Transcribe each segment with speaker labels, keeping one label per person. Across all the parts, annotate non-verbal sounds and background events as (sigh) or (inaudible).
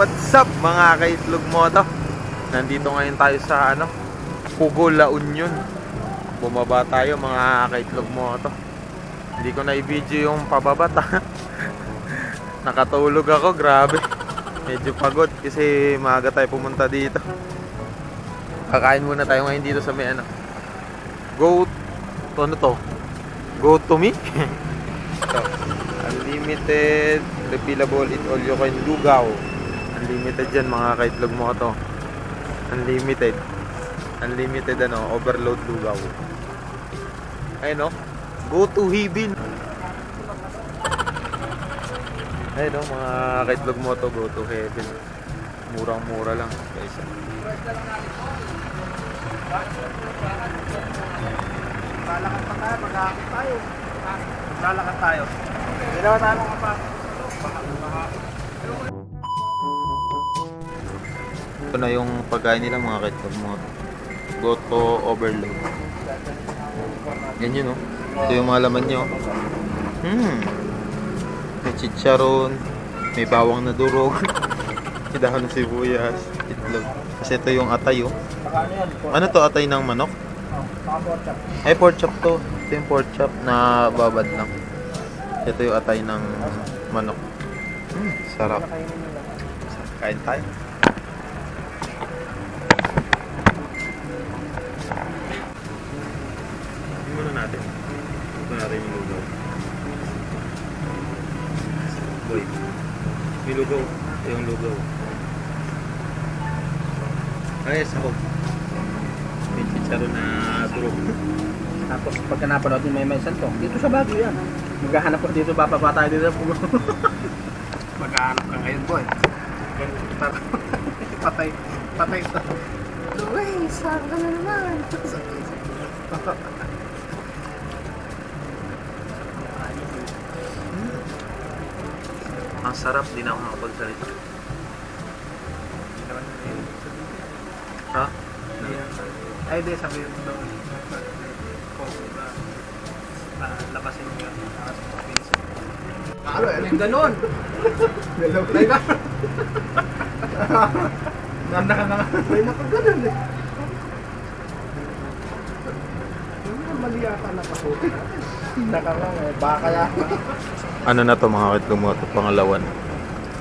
Speaker 1: What's up mga kaitlog moto? Nandito ngayon tayo sa ano, Pugo La Union. Bumaba tayo mga kaitlog moto. Hindi ko na i-video yung pababa ta. (laughs) Nakatulog ako, grabe. Medyo pagod kasi maaga tayo pumunta dito. Kakain muna tayo ngayon dito sa may ano. Go to ano to? Go to me? (laughs) Unlimited refillable it all you can lugaw. Unlimited yan mga kaitlog mo to. Unlimited. Unlimited ano, overload lugaw. Ayun no. Go to Hibin. Ayun no, mga kaitlog mo to, go to heaven. Murang-mura lang guys.
Speaker 2: Lalakad pa tayo, mag-aakit tayo. Lalakad tayo. Dalawa tayo mga pa.
Speaker 1: Ito na yung pagkain nila mga kaitlog mo. Goto overload. Yan yun, oh. Ito yung mga laman nyo. Hmm. May chicharon. May bawang na durog. (laughs) dahon ng sibuyas. Itlog. Kasi ito yung atay, oh.
Speaker 2: Ano
Speaker 1: to, atay ng manok? Ay, pork chop to. Ito yung pork chop na babad lang. Ito yung atay ng manok. Hmm, sarap. Kain tayo. Lugaw. Ito yung lugaw. Ay, sahog. May chicharo na durog.
Speaker 2: Tapos pagka napanood yung may may santo, dito sa Baguio yan. Maghahanap ko dito, bababa tayo dito. (laughs) Maghahanap ka ngayon, boy. (laughs) Patay, patay ito.
Speaker 3: Uy, saan ka na naman? (laughs)
Speaker 1: Ang sarap din ako makapagsalita. Ha?
Speaker 2: Ay, di, sabihin mo daw. Na, labasin mo yan. Ano, yung ganun. Hello, Teka. (laughs) Nanda ka nga. May nakaganon eh. Mali yata nakasuot. Nakakang eh. Baka yata.
Speaker 1: Ano na to mga kitlong mo to, pangalawan.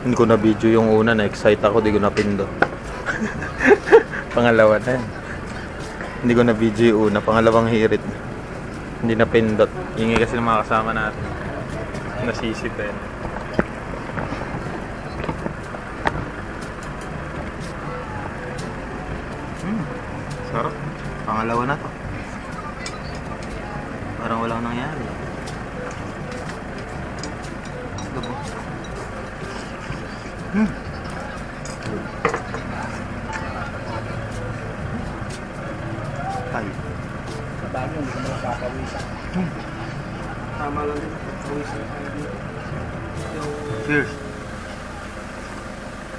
Speaker 1: Hindi ko na video yung una, na-excite ako, di ko na pindo. (laughs) Pangalawa na yan. Hindi ko na video yung una, pangalawang hirit. Hindi na pindot. Hingi kasi ng mga kasama natin. Nasisit eh. Hmm, sarap. Pangalawa na to. Parang walang nangyari. Dugo. Hmm. Tay.
Speaker 2: Sa bagyo, hindi ko mo nakapawisan. Tama lang din. Pawisan tayo dito. Yung
Speaker 1: Cheers.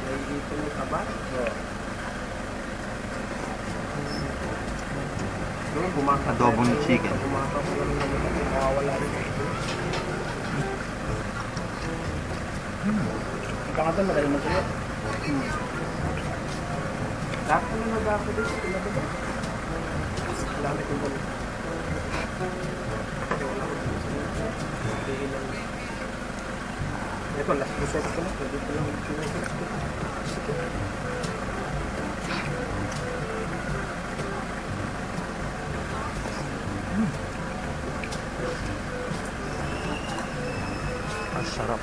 Speaker 2: yung dito mo taba. Doon, bumakat.
Speaker 1: Adobong chicken.
Speaker 2: Bumakat ko lang naman. Nakawala rin. Ikaw nga doon, magaling magsulat. Lahat ka na nag-ako dito. Na. Pwede ko lang mag-sulat.
Speaker 1: Ang sarap.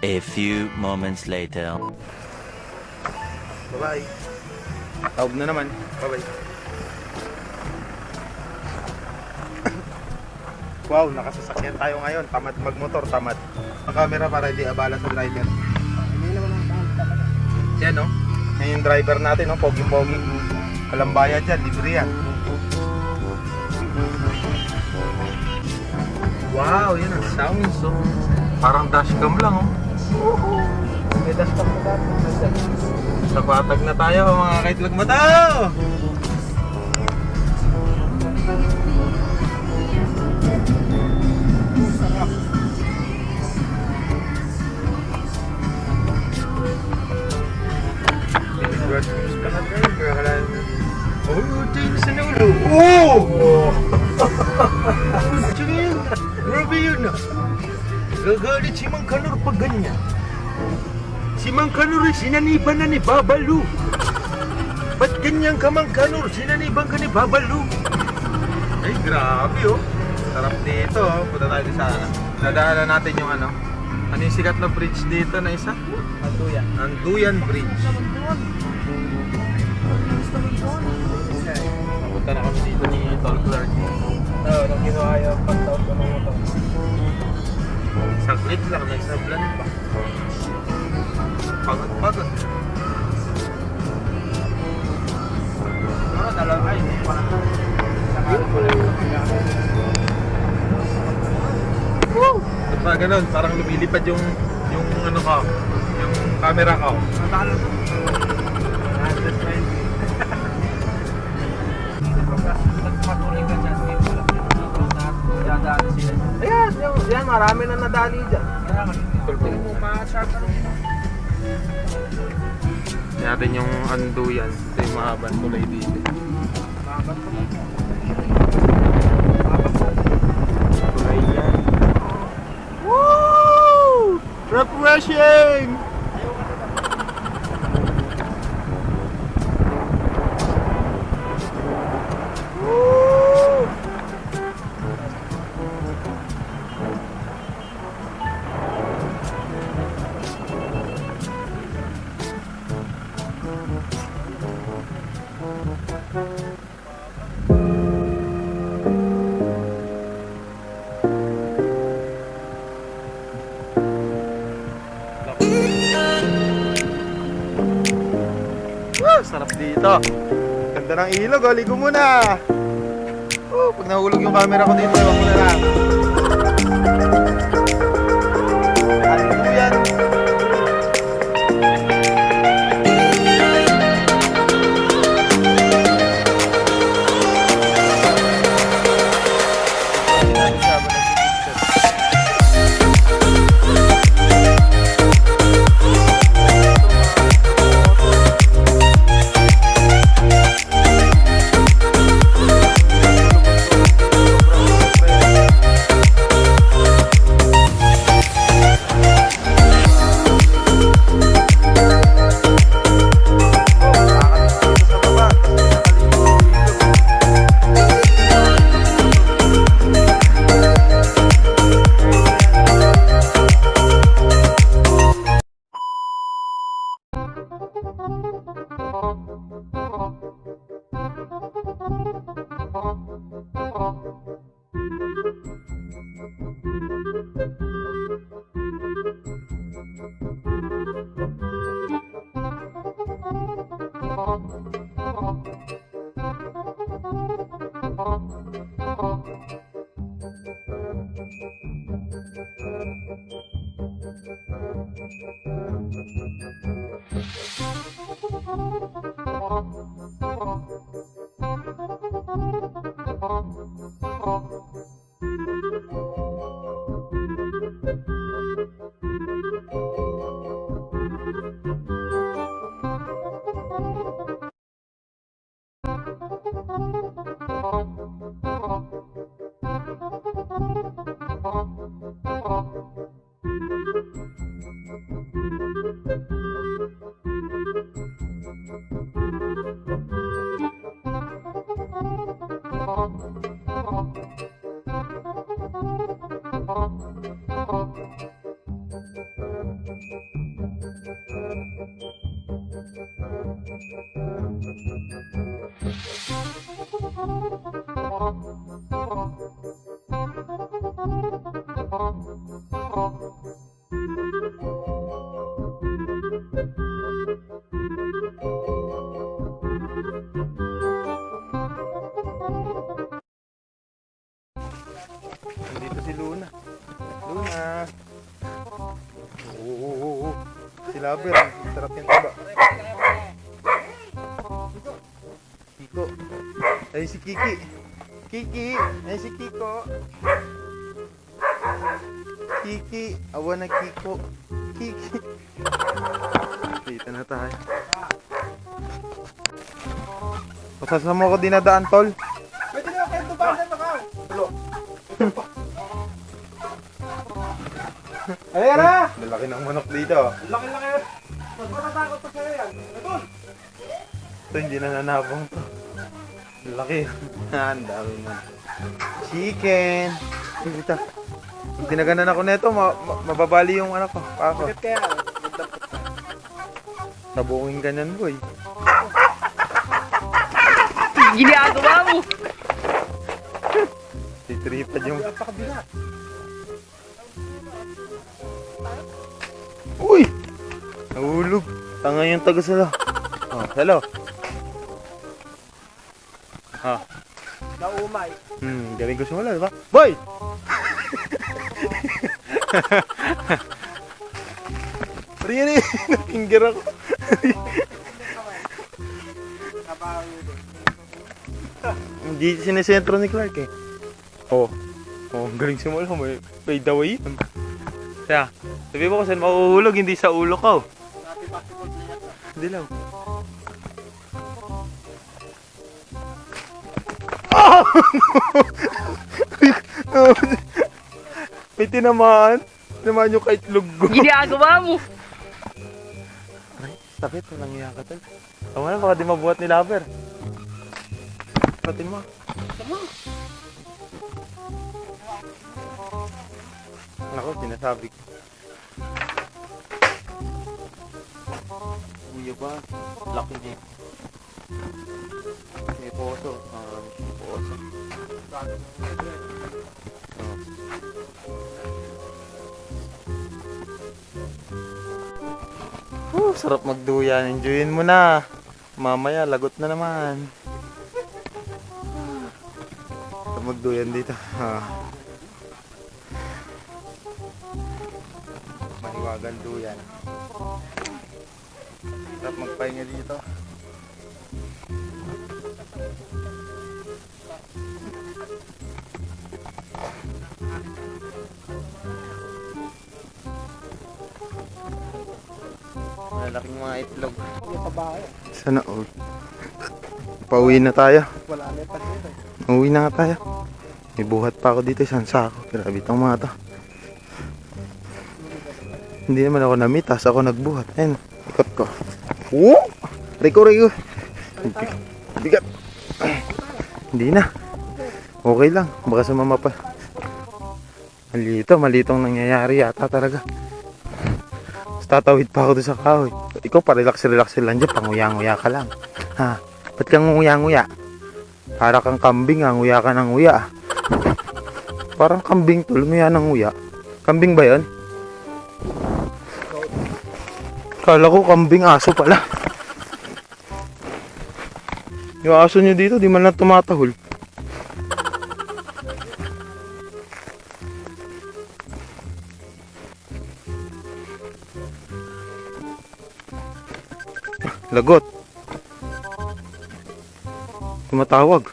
Speaker 4: A few moments later.
Speaker 1: Bye-bye. Taob na naman. Bye-bye. Wow, nakasasakyan tayo ngayon. Tamad magmotor, tamad. Ang camera para hindi abala sa driver. Yan, no? Yan yung driver natin, no? Pogi-pogi. Walang dyan, libre yan. Wow, yan ang sounds. So, parang dashcam lang, oh.
Speaker 2: May dash pa mo dati.
Speaker 1: Sa patag na tayo, mga kaitlog mata!
Speaker 2: Tsaka yun, grabe yun ah. Gagalit si Mang Kanor pag ganyan. Si Mang Kanor ay sinaniban na ni Babalu. Ba't ganyan ka Mang Kanor? Sinaniban ka ni Babalu.
Speaker 1: Ay, grabe oh. Sarap dito oh. Punta tayo sa ano. Dadaanan natin yung ano. Ano yung sikat na bridge dito na isa?
Speaker 2: Ano yan?
Speaker 1: Ang Duyan Bridge. Punta na kami dito ni Tol Clark.
Speaker 2: Oo, nung ginawa yung pagtaot ko ng motor.
Speaker 1: Saglit lang, nagsablan pa. Pagod-pagod.
Speaker 2: Ano, dalawa ay, hindi pa na. Nakala ko lang yung
Speaker 1: Ba't ba ganun? Parang lumilipad yung yung ano ka, yung camera ko.
Speaker 2: Natalo Nagpatuloy ka dyan, lang dito na dadaan sila. Ayan, yung, yan, marami na nadali dyan. Tingin mo, ano.
Speaker 1: Natin yung Anduyan. Ito yung mahabang tulay dito.
Speaker 2: Mabat ko
Speaker 1: Dito. Ganda ng ilog, oh. Ligo muna. Oh, pag nahulog yung camera ko dito, ewan ko na lang. Kiki. Kiki. Ay si Kiko. Kiki. Awa na Kiko. Kiki. Dito na tayo. Pasasa mo ako dinadaan, tol.
Speaker 2: Pwede na kayo tubasan na kao. Ayan na!
Speaker 1: Lalaki ng manok dito.
Speaker 2: Laki-laki. Mas matatakot pa sa'yo yan. Nagol!
Speaker 1: Ito hindi na nanabong to. Laki. (laughs) Ang dami mo. Chicken. Dito. Pag tinaganan ako nito, ma- ma- mababali yung ano ko. Pako.
Speaker 2: Bakit kaya?
Speaker 1: Nabuking ganyan, boy. (laughs)
Speaker 3: Ginagawa mo! (laughs)
Speaker 1: Titripad yung...
Speaker 2: Napakabila.
Speaker 1: Uy! Nahulog. Tanga yung taga sala. Oh, hello. Ha.
Speaker 2: Naumay.
Speaker 1: Hmm, galing ko sumula, di ba? Boy! (laughs) Eh. Nakinggir ako. Hindi sinesentro ni Clark eh. Oh. Oh, galing simula. May fade away yun. Kaya, sabi mo kasi mahuhulog, hindi sa ulo ko. Hindi lang. May tinamaan. Tinamaan yung kaitlog ko.
Speaker 3: Ginagawa mo!
Speaker 1: Sakit, walang iya ka tol. Tama na, baka di mabuhat ni Lover. Patin mo. Ako, sinasabi ko. Kuya ba? Laki niya. May poso. Ah, may poso. Oh, sarap magduyan. Enjoyin mo na. Mamaya, lagot na naman. Sarap magduyan dito. Ah. Mahiwagan duyan. Sarap magpahinga dito. Malaking mga itlog.
Speaker 2: Yung kabahay.
Speaker 1: Sana all. Pauwi na tayo.
Speaker 2: Wala na pagkita.
Speaker 1: Uuwi na nga tayo. May buhat pa ako dito, isang sako. Grabe itong mga to. Hindi naman ako namitas, ako nagbuhat. Ayun, ikot ko. Woo! Riko, Riko. Bigat. Hindi na. Okay lang. Baka sumama pa. Malito, malitong nangyayari yata talaga. Tatawid pa ako doon sa kahoy. Ikaw pa relax-relax lang dyan, panguya-nguya ka lang. Ha? Ba't kang nguya-nguya? Para kang kambing ah, nguya ka ng nguya. Parang kambing tol, nguya ng nguya. Kambing ba yan? Kala ko kambing aso pala. Yung aso nyo dito, di man lang tumatahol. Lagot. Tumatawag.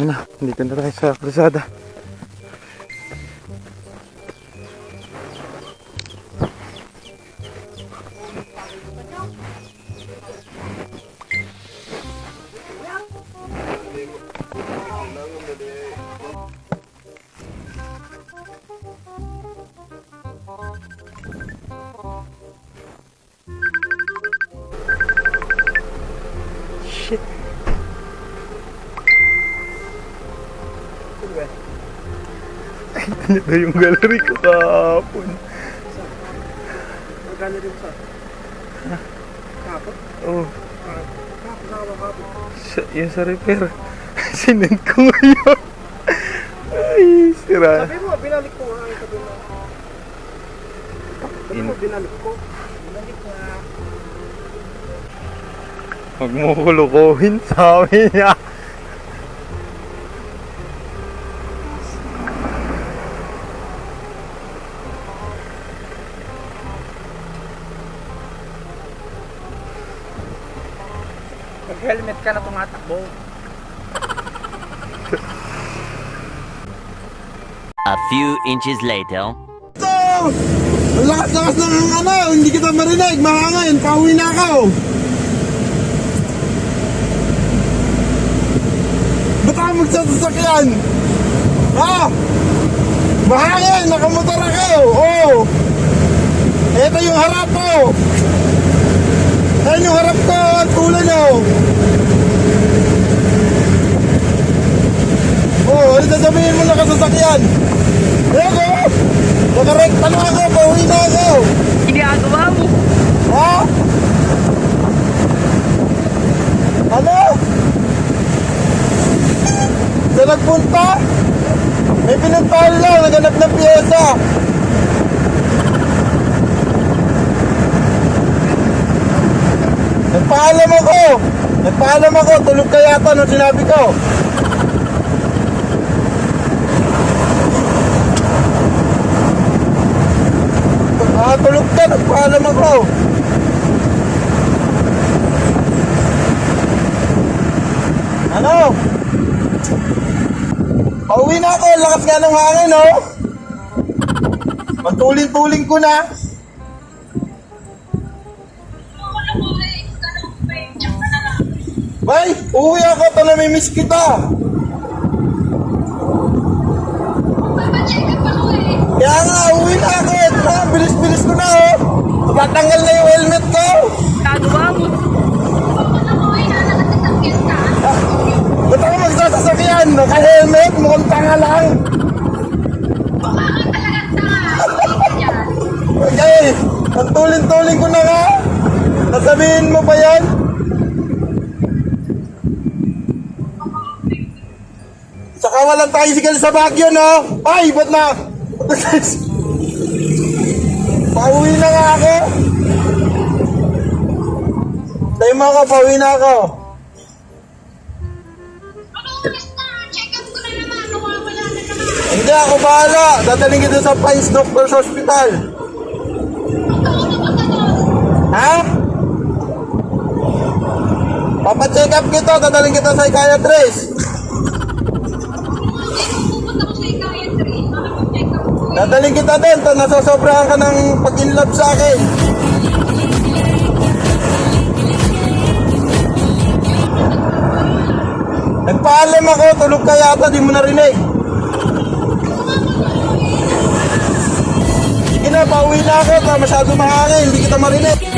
Speaker 1: Na, dito na tayo sa kalsada. Na yung gallery ko kahapon?
Speaker 2: Magkano rin sa? Kapot?
Speaker 1: Oh,
Speaker 2: Kapot na kapot.
Speaker 1: sa, yung sa repair. (laughs) Sinend ko ngayon. Ay, sira.
Speaker 2: Sabi mo, binalik ko nga. Sabi mo. Sabi mo, binalik ko. Binalik nga.
Speaker 1: Huwag mo kulukuhin, sabi niya.
Speaker 2: Pag
Speaker 4: inches later.
Speaker 5: Ang lakas-lakas ng ano, hindi kita marinig, mahangin, pauwi na ako.
Speaker 1: sasakyan? Ha? Mahangin, nakamotor ako. Oh. Ito yung harap ko. Ayan yung harap ko at kulay niyo. Oh, ano sasabihin mo na kasasakyan? Ko. Nakarekta na ako, pauwi na ako.
Speaker 3: Ginagawa mo.
Speaker 1: Ha? Ano? Sa nagpunta? May pinuntahan lang, naganap ng piyesa. Nagpaalam ako. Nagpaalam ako, tulog ka yata nung sinabi ko. Ah, tulog ka, nagpaalam ako. Ano? Pauwi na ako, lakas nga ng hangin, oh. Magtuling-tuling ko na. Bay, uwi ako, ito namimiss kita. Kaya nga, uwi na ako. Ito na, bilis-bilis ko na, oh. Tumatanggal na yung helmet ko.
Speaker 3: Ginagawa mo.
Speaker 1: Ba't ako magsasasakyan? Naka-helmet, mukhang tanga lang. Okay, ang tulin-tulin ko na nga. Nasabihin mo pa yan? Saka walang tricycle sa Baguio, no? Ay, ba't na? Pauwi na nga ako. Mo ako, pauwi na ako. Hindi ako bahala. Dadaling kita sa Pines Doctors Hospital. Ha? Papacheck up kita. Dadaling kita sa psychiatrist. Dadaling kita din. Ta- Nasasobrahan ka ng pag-inlove sa akin. Nagpaalam ako. Tulog ka yata. Di mo narinig. Sige na, pauwi na ako. Masyado mahangin. Hindi kita marinig.